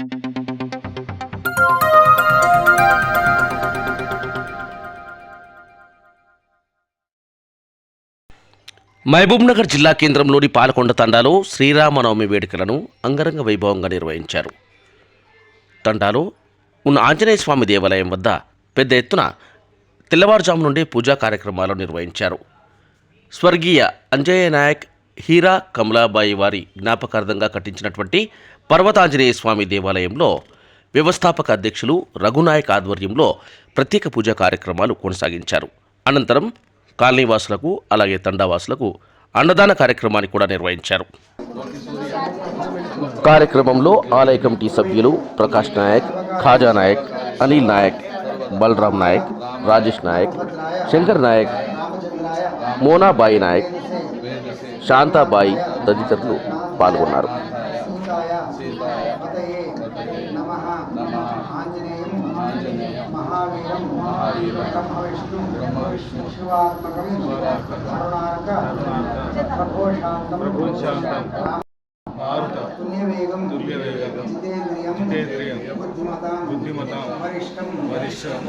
మహబూబ్నగర్ జిల్లా కేంద్రంలోని పాలకొండ తండాలో శ్రీరామనవమి వేడుకలను అంగరంగ వైభవంగా నిర్వహించారు. తండాలో ఉన్న ఆంజనేయ స్వామి దేవాలయం వద్ద పెద్ద ఎత్తున తెల్లవారుజాము నుండి పూజా కార్యక్రమాలు నిర్వహించారు. స్వర్గీయ అంజయ్య నాయక్ హీరా కమలాబాయి వారి జ్ఞాపకార్థంగా కట్టించినటువంటి పర్వతాంజనేయ స్వామి దేవాలయంలో వ్యవస్థాపక అధ్యక్షులు రఘునాయక్ ఆధ్వర్యంలో ప్రత్యేక పూజా కార్యక్రమాలు కొనసాగించారు. అనంతరం కాలనీవాసులకు అలాగే తండావాసులకు అన్నదాన కార్యక్రమాన్ని కూడా నిర్వహించారు. కార్యక్రమంలో ఆలయ కమిటీ సభ్యులు ప్రకాష్ నాయక్ ఖాజా నాయక్ అనిల్ నాయక్ బలరాం నాయక్ రాజేష్ నాయక్ శంకర్ నాయక్ మోనాబాయి నాయక్ శాంతాబాయి తదితరులు పాల్గొన్నారు. తుల్యవేగం జితేంద్రియం బుద్ధిమతాం బుద్ధిమతాం వరిష్టం వరిష్టం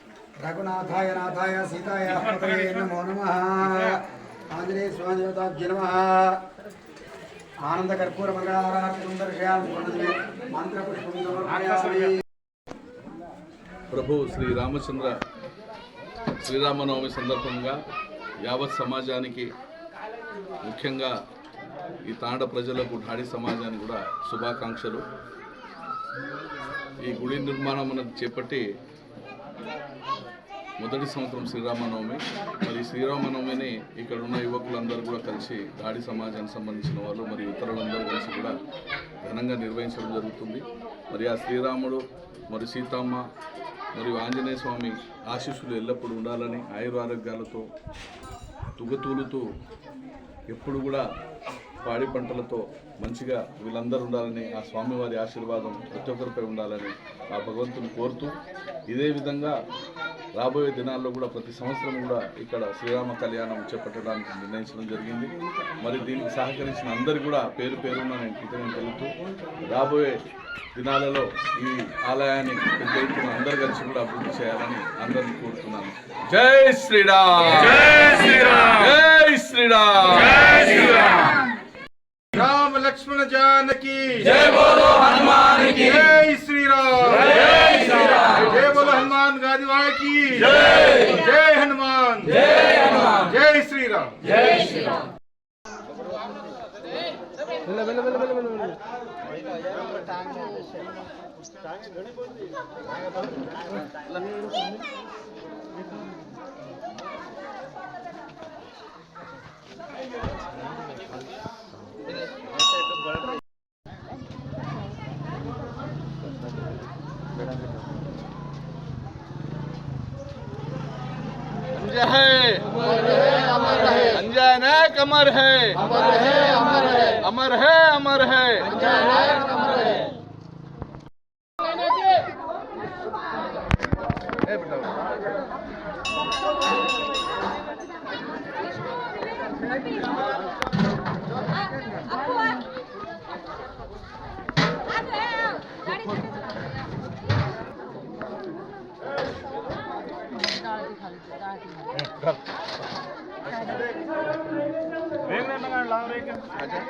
రఘునాథాయ నాథాయ సీతాయ పతయే నమో నమ ఆంజనేయ స్వామి నమ ఆనంద కర్పూర మంగళారాత్రి దర్శయామి మంత్రపుష్పం ప్రభు శ్రీ రామచంద్ర శ్రీరామనవమి సందర్భంగా యావత్ సమాజానికి ముఖ్యంగా ఈ తాండ ప్రజలకు ఢాడి సమాజానికి కూడా శుభాకాంక్షలు. ఈ గుడి నిర్మాణం అనేది చేపట్టి మొదటి సంవత్సరం శ్రీరామనవమి. మరి శ్రీరామనవమిని ఇక్కడ ఉన్న యువకులందరూ కూడా కలిసి దాడి సమాజానికి సంబంధించిన వాళ్ళు మరియు ఇతరులందరూ కలిసి కూడా ఘనంగా నిర్వహించడం జరుగుతుంది. మరి ఆ శ్రీరాముడు మరి సీతమ్మ మరియు ఆంజనేయ స్వామి ఆశీస్సులు ఎల్లప్పుడూ ఉండాలని ఆయురారోగ్యాలతో తుగతూలుతూ ఎప్పుడు కూడా పాడి పంటలతో మంచిగా వీళ్ళందరూ ఉండాలని ఆ స్వామివారి ఆశీర్వాదం ప్రతి ఒక్కరిపై ఉండాలని ఆ భగవంతుని కోరుతూ ఇదే విధంగా రాబోయే దినాల్లో కూడా ప్రతి సంవత్సరం కూడా ఇక్కడ శ్రీరామ కళ్యాణం చేపట్టడానికి నిర్ణయించడం జరిగింది. మరి దీనికి సహకరించిన అందరికీ కూడా పేరు పేరున నేను కృతజ్ఞత తెలుపుతూ రాబోయే దినాలలో ఈ ఆలయాన్ని పెద్ద ఎత్తున అందరు కలిసి కూడా అభివృద్ధి చేయాలని అందరినీ కోరుతున్నాను. జై శ్రీరామ్! జై శ్రీరామ్! జై శ్రీరామ్! రామ లక్ష్మణ జానకి! జై శ్రీరామ్! జై శ్రీరామ్ జయ బోలో హనుమాన్ గాది వారికి జై జై హనుమాన్ జై హనుమాన్ జై శ్రీరామ్ अंजय है। अंजय नायक अमर है। अमर है अमर है। अमर है अमर है। Thank you. अच्छा